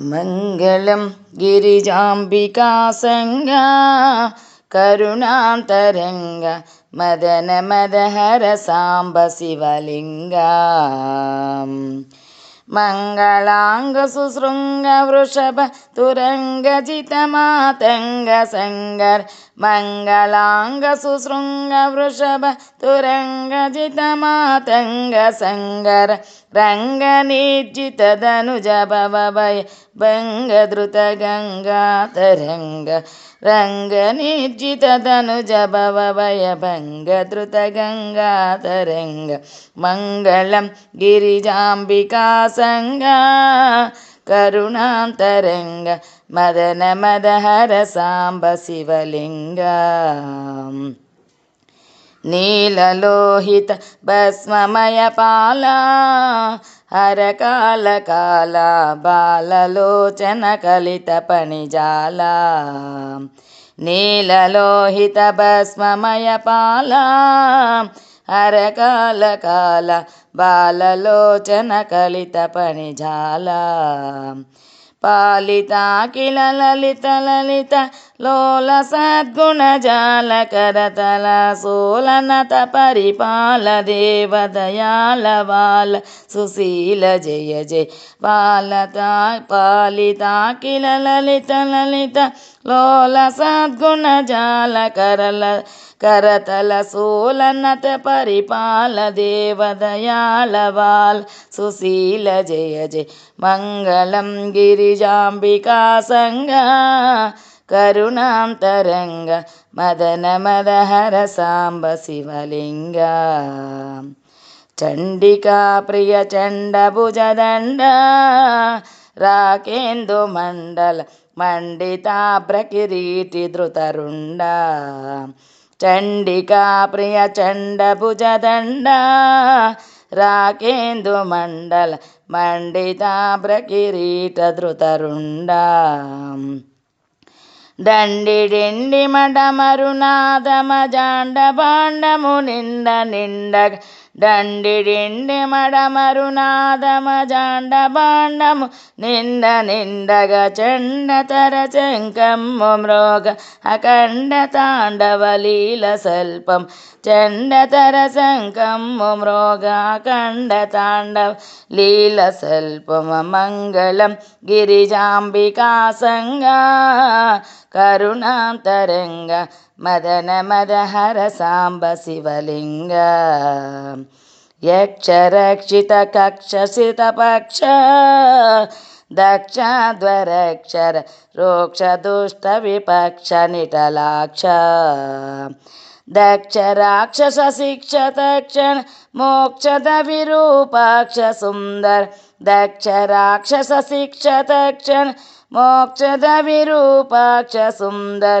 मङ्गलं गिरिजाम्बिकासङ्गा करुणान्तरङ्ग मदन मदहर साम्ब शिवलिङ्गा। मङ्गलाङ्ग सुशृङ्ग वृषभ तुरङ्गजितमातङ्ग రంగనిర్జితదనుజభవయ భంగధృత గంగాతరంగ రంగనిర్జితదనుజభవయ భంగధృత గంగాతరంగ మంగళం గిరిజాంబికా సంగా కరుణాంతరంగ మదన మదహర సాంబ శివలింగ నీలలోహిత భస్మమయ పాల హరకాల కాల బాలలోచన కలిత పణిజాల నీలలోహిత భస్మమయ పాల హరకాల కాల బాలలోచన కలిత పణిజాల పాలితాకిల లలిత లలిత లోల సద్గుణ జాల కరతల సోలనత పరిపాల దేవదయాల వాల సుశీల జయ జయ పాలత పాలితాకిల లలిత లలిత లోల సద్గుణ జాల కరల కరతల సోలనత పరిపాల దేవదయాళవాల్. సుశీల జయ జయ మంగళం గిరిజాంబికా సంగ కరుణాంతరంగ మదన మదహర సాంబ శివలింగ. చండికా ప్రియ చండ భుజదండ రాకేందు మండల మండితాభ్ర కిరీటి ధృతరుండ. చండికా ప్రియ చండభుజదండ రాకేందు మండల మండితాభ్ర కిరీట ధృతరుండ. దండిడిండి మడమరునాదమ జాండ బాండము నిండ నిండగ డండిడిండి మడమరునాదమ జాండ బాండము నింద నిండ నిండగ చండతర చెంకమ్ము మృగ అఖండ తాండవ లీల సల్పం స్వల్పం చండతర శంకమ్ము మృగ అఖండ తాండవ లీల సల్పమ మంగళం గిరిజాంబికా సంగా కరుణాంతరంగ मदन मदहरसाम्ब शिवलिङ्गक्ष रक्षितकक्षितपक्ष दक्षध्वराक्षर रोक्ष दुष्टविपक्षनिटलाक्ष दक्ष राक्षसशिक्षतक्षण मोक्षदविरूपाक्ष सुन्दर। दक्ष राक्षसशिक्षतक्षण मोक्षदविरूपाक्ष सुन्दर।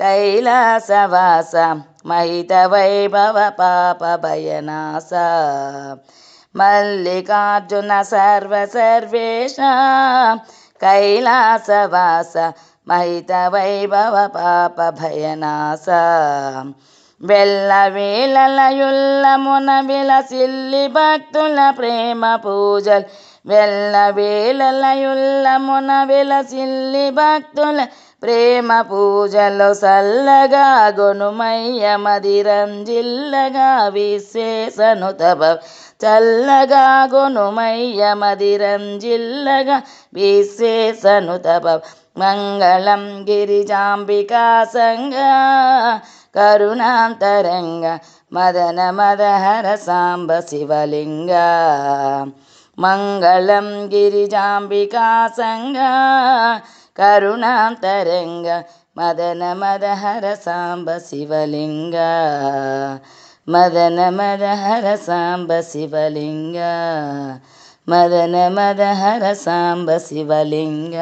కైలాసవాస మహిత వైభవ పాప భయనాస మల్లికార్జున సర్వ సర్వసర్వేష కైలాసవాస మహిత వైభవ పాప భయనాస వెళ్ళ వేలలయుల్లమున విలసిల్లి భక్తుల ప్రేమ పూజలు. వెళ్ళ వేలలయుల్లమున విలసిల్లి భక్తుల ప్రేమ పూజలో సల్లగా గొనుమయ్య మదిరంజిల్లగా విశేషను తభ చల్లగా గొనుమయ్య మదిరంజిల్లగా విశేషను తభ మంగళం గిరిజాంబికా సంగ కరుణాంతరంగ మదన మదహర సాంబ శివలింగ మంగళం గిరిజాంబికా సంగ కరుణాంతరంగ మదన మదహర సాంబ శివలింగ మదన మదహర సాంబ శివలింగ మదన మదహర సాంబ శివలింగ